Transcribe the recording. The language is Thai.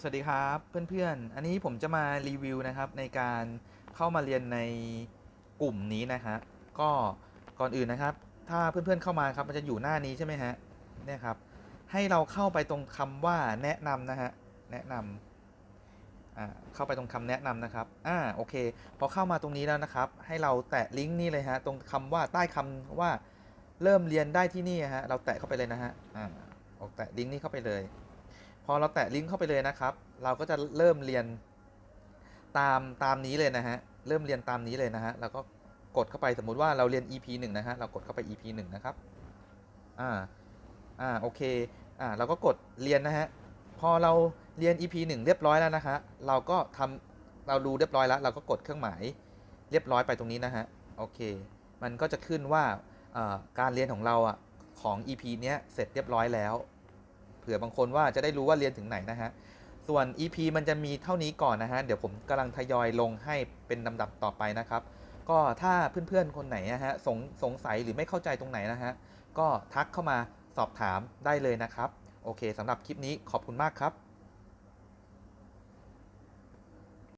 สวัสดีครับเพื่อนๆ อันนี้ผมจะมารีวิวนะครับในการเข้ามาเรียนในกลุ่มนี้นะฮะก็ก่อนอื่นนะครับ ถ้าเพื่อนๆเข้ามาครับมันจะอยู่หน้านี้ใช่ไหมฮะเนี่ยครับให้เราเข้าไปตรงคำว่าแนะนำนะฮะแนะนำอ่าเข้าไปตรงคำแนะนำนะครับอ่าโอเคพอเข้ามาตรงนี้แล้วนะครับ ให้เราแตะลิงก์นี่เลยฮะตรงคำว่าใต้คำว่าเริ่มเรียนได้ที่นี่ฮะเราแตะเข้าไปเลยนะฮะอ่าออกแตะลิงก์นี้เข้าไปเลย พอเราแตะลิงก์เข้าไปเลยนะครับ เราก็จะเริ่มเรียนตามตามนี้เลยนะฮะ เริ่มเรียนตามนี้เลยนะฮะ แล้วก็กดเข้าไปสมมุติว่าเราเรียน EP 1นะฮะ เรากดเข้าไป EP 1นะครับ อ่า อ่า โอเค อ่า เราก็กดเรียนนะฮะ พอเราเรียน EP 1เรียบร้อยแล้วนะฮะเราก็ทำเราดูเรียบร้อยแล้ว เราก็กดเครื่องหมายเรียบร้อยไปตรงนี้นะฮะ โอเค มันก็จะขึ้นว่าการเรียนของเราอะของ EP เนี้ยเสร็จเรียบร้อยแล้ว ผื่อบางคนว่าจะได้รู้ว่าเรียนถึงไหนนะฮะ ส่วน EP มันจะมีเท่านี้ก่อนนะฮะ เดี๋ยวผมกำลังทยอยลงให้เป็นลำดับต่อไปนะครับ ก็ถ้าเพื่อนๆคนไหนนะฮะสงสงสัยหรือไม่เข้าใจตรงไหนนะฮะ ก็ทักเข้ามาสอบถามได้เลยนะครับ โอเคสำหรับคลิปนี้ขอบคุณมากครับ